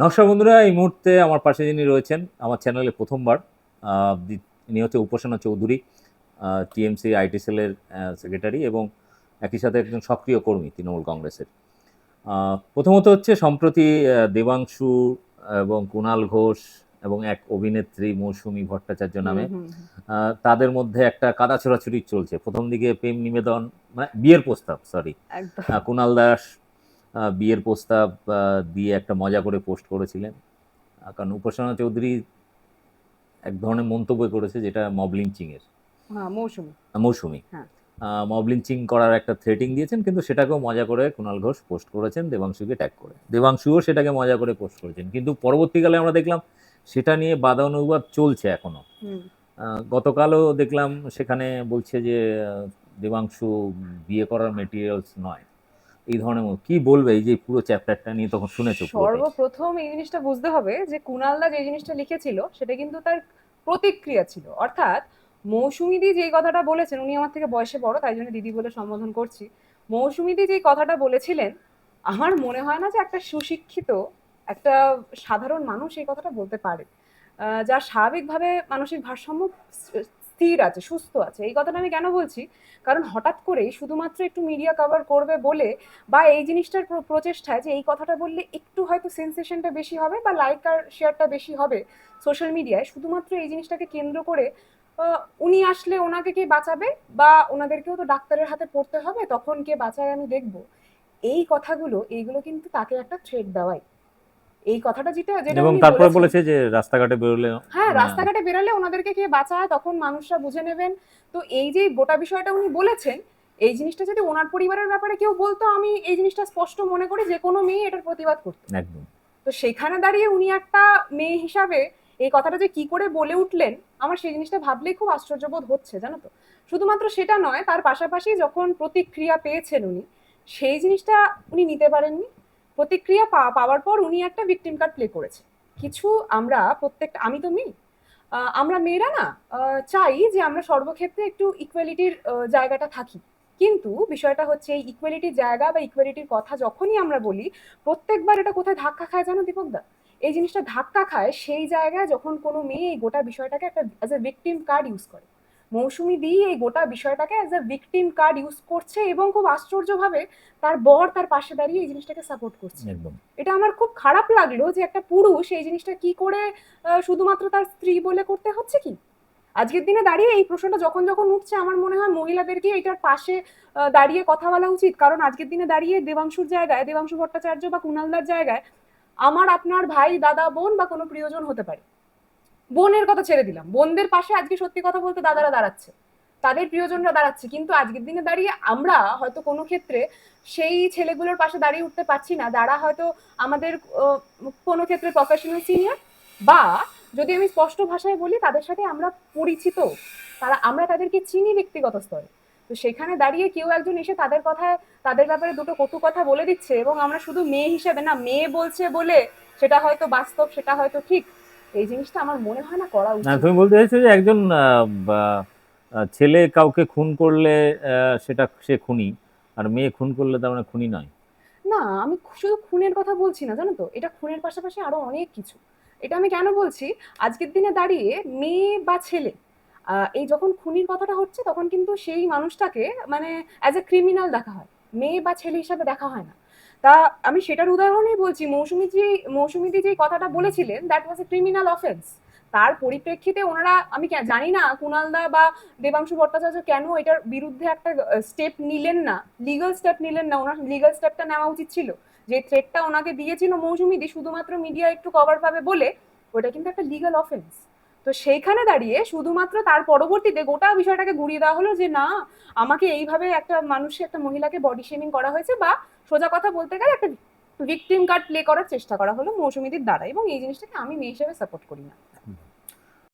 নমস্কার বন্ধুরা এই মুহূর্তে আমার পাশে যিনি রয়েছেন আমার চ্যানেলে প্রথমবার ইনি হচ্ছে উপাসনা চৌধুরী টিএমসি আইটি সেলের সেক্রেটারি এবং একই সাথে একজন সক্রিয় কর্মী তৃণমূল কংগ্রেসের। প্রথমত হচ্ছে সম্প্রতি দেবাংশু এবং কুণাল ঘোষ এবং এক অভিনেত্রী মৌসুমী ভট্টাচার্য নামে তাদের মধ্যে একটা কাদা ছোড়াছুড়ি চলছে। প্রথম দিকে প্রেম নিবেদন মানে বিয়ের প্রস্তাব সরি কুণাল দাস বিয়ের প্রস্তাব দিয়ে একটা মজা করে পোস্ট করেছিলেন। কারণ উপাসনা চৌধুরী এক ধরনের মন্তব্য করেছে যেটা মব লিঞ্চিং এর হ্যাঁ মৌসুমি। মৌসুমী। মব লিঞ্চিং করার একটা থ্রেটিং দিয়েছেন কিন্তু সেটাকেও মজা করে কুণাল ঘোষ পোস্ট করেছেন দেবাংশুকে ট্যাগ করে। দেবাংশুও সেটাকে মজা করে পোস্ট করেছেন। কিন্তু পরবর্তীকালে আমরা দেখলাম সেটা নিয়ে বাদা অনুবাদ চলছে এখনও। গতকালও দেখলাম সেখানে বলছে যে দেবাংশু বিয়ে করার মেটেরিয়ালস নয়। এই ধরনের কি বলবে এই যে পুরো চ্যাপ্টারটা নিয়ে তখন শুনেছো সর্বপ্রথম এই জিনিসটা বুঝতে হবে যে কুণালদা যে জিনিসটা লিখেছিল সেটা কিন্তু তার প্রতিক্রিয়া ছিল। অর্থাৎ মৌসুমিদি যেই কথাটা বলেছেন, উনি আমার থেকে বয়সে বড়, তাই জন্য দিদি বলে সম্বোধন করছি। মৌসুমিদি যেই কথাটা বলেছিলেন, আমার মনে হয় না যে একটা সুশিক্ষিত, একটা সাধারণ মানুষ এই কথাটা বলতে পারে। যা স্বাভাবিকভাবে মানসিক ভারসাম্য স্থির আছে, সুস্থ আছে। এই কথাটা আমি কেন বলছি? কারণ হঠাৎ করেই শুধুমাত্র একটু মিডিয়া কভার করবে বলে বা এই জিনিসটার প্র- প্রচেষ্টায় যে এই কথাটা বললে একটু হয়তো সেন্সেশনটা বেশি হবে বা লাইক আর শেয়ারটা বেশি হবে সোশ্যাল মিডিয়ায় শুধুমাত্র এই জিনিসটাকে কেন্দ্র করে উনি আসলে ওনাকে কে বাঁচাবে বা ওনাদেরকেও তো ডাক্তারের হাতে পড়তে হবে, তখন কে বাঁচায় আমি দেখব। এই কথাগুলো, এইগুলো কিন্তু তাকে একটা থ্রেড দেওয়াই। এই কথাটা যেটা যেটা এবং তারপরে বলেছে যে রাস্তাঘাটে বেরোলে হ্যাঁ রাস্তাঘাটে বেরোলে ওনাদেরকে কে বাঁচায় তখন মানুষরা বুঝে নেবেন। তো এই যে গোটা বিষয়টা উনি বলেছেন এই জিনিসটা যদি ওনার পরিবারের ব্যাপারে কেউ বলতো আমি এই জিনিসটা স্পষ্ট মনে করি যে কোনো মেয়ে এটার প্রতিবাদ করতো। একদম। তো সেখানে দাঁড়িয়ে উনি একটা মেয়ে হিসাবে এই কথাটা যে কি করে বলে উঠলেন আমার সেই জিনিসটা ভাবলেই খুব আশ্চর্যবোধ হচ্ছে জানো তো? শুধুমাত্র সেটা নয় তার পাশাপাশি যখন প্রতিক্রিয়া পেয়েছেন উনি সেই জিনিসটা উনি নিতে পারেননি? প্রতিক্রিয়া পাওয়ার পর উনি একটা ভিকটিম কার্ড প্লে করেছে। কিছু আমরা প্রত্যেকটা আমি তো মেয়ে। আমরা মেয়েরা না চাই যে আমরা সর্বক্ষেত্রে একটু ইকুয়ালিটির জায়গাটা থাকি। কিন্তু বিষয়টা হচ্ছে এই ইকুয়ালিটির জায়গা বা ইকুয়ালিটির কথা যখনই আমরা বলি, প্রত্যেকবার এটা কোথায় ধাক্কা খায় জানো দীপকদা? এই জিনিসটা ধাক্কা খায় সেই জায়গায় যখন কোনো মেয়ে এই গোটা বিষয়টাকে একটা as a victim card use করে। মৌসুমি দি এই গোটা বিষয়টাকে as a victim card use করছে এবং খুব আশ্চর্যভাবে তার বর তার পাশে দাঁড়িয়ে এই জিনিসটাকে সাপোর্ট করছে। একদম। এটা আমার খুব খারাপ লাগল যে একটা পুরুষ এই জিনিসটা কি করে শুধুমাত্র তার স্ত্রী বলে করতে হচ্ছে কি? আজকের দিনে দাঁড়িয়ে এই প্রশ্নটা যখন যখন উঠছে আমার মনে হয় মহিলাদেরকে এটার পাশে দাঁড়িয়ে কথা বলা উচিত? কারণ আজকের দিনে দাঁড়িয়ে দেবাংশুর জায়গায় দেবাংশু ভট্টাচার্য বা কুণালদার জায়গায় আমার আপনার ভাই দাদা বোন বা কোনো প্রিয়জন হতে পারে। বোনের কথা ছেড়ে দিলাম। বোনদের পাশে আজকে সত্যি কথা বলতে দাদারা দাঁড়াচ্ছে। তাদের প্রিয়জনরা দাঁড়াচ্ছে। কিন্তু আজকের দিনে দাঁড়িয়ে আমরা হয়তো কোনো ক্ষেত্রে সেই ছেলেগুলোর পাশে দাঁড়িয়ে উঠতে পারছি না। যারা হয়তো আমাদের কোনো ক্ষেত্রে প্রফেশনাল সিনিয়র বা যদি আমি স্পষ্ট ভাষায় বলি, তাদের সাথে আমরা পরিচিত। তারা, আমরা তাদেরকে চিনি ব্যক্তিগত স্তরে। তো সেখানে দাঁড়িয়ে কেউ একজন এসে তাদের কথায়, তাদের ব্যাপারে দুটো কটু কথা বলে দিচ্ছে এবং আমরা শুধু মেয়ে হিসেবে না, মেয়ে বলছে বলে সেটা হয়তো বাস্তব, সেটা হয়তো ঠিক। এই জিনিসটা আমার মনে হয় না করা না উচিত তুমি বলতে চাইছো যে একজন ছেলে কাউকে খুন করলে সেটা সে খুনি আর মেয়ে খুন করলে তার মানে খুনি নয়। না আমি শুধু খুনের কথা বলছি না জানো তো? এটা খুনের পাশাপাশি আরও অনেক কিছু। এটা আমি কেন বলছি? আজকের দিনে দাঁড়িয়ে মেয়ে বা ছেলে এই যখন খুনির কথাটা হচ্ছে তখন কিন্তু সেই মানুষটাকে মানে অ্যাজ এ ক্রিমিনাল দেখা হয়। মেয়ে বা ছেলে হিসাবে দেখা হয় না। তা আমি সেটার উদাহরণই বলছি, মৌসুমি যে, মৌসুমিদি যে কথাটা বলেছিলেন that was a criminal offence তার পরিপ্রেক্ষিতে ওনারা, আমি জানি না কুণালদা বা দেবাংশু ভট্টাচার্য কেন এটার বিরুদ্ধে একটা স্টেপ নিলেন না লিগাল স্টেপ নিলেন না, ওনার লিগাল স্টেপটা নেওয়া উচিত ছিল। যে থ্রেটটা ওনাকে দিয়েছিল মৌসুমি দি শুধুমাত্র মিডিয়া একটু কভার পাবে বলে ওটা কিন্তু একটা লিগাল অফেন্স তো সেইখানে দাঁড়িয়ে শুধুমাত্র তার পরবর্তীতে গোটা বিষয়টাকে ঘুরিয়ে দেওয়া হলো যে, না, আমাকে এইভাবে একটা মানুষকে একটা মহিলাকে বডি শেমিং করা হয়েছে বা সোজা কথা বলতে গেলে একটা ভিকটিম কার্ড প্লে করার চেষ্টা করা হলো মৌসুমীদের দ্বারা এবং এই জিনিসটাকে আমি মেয়ে হিসেবে সাপোর্ট করি না।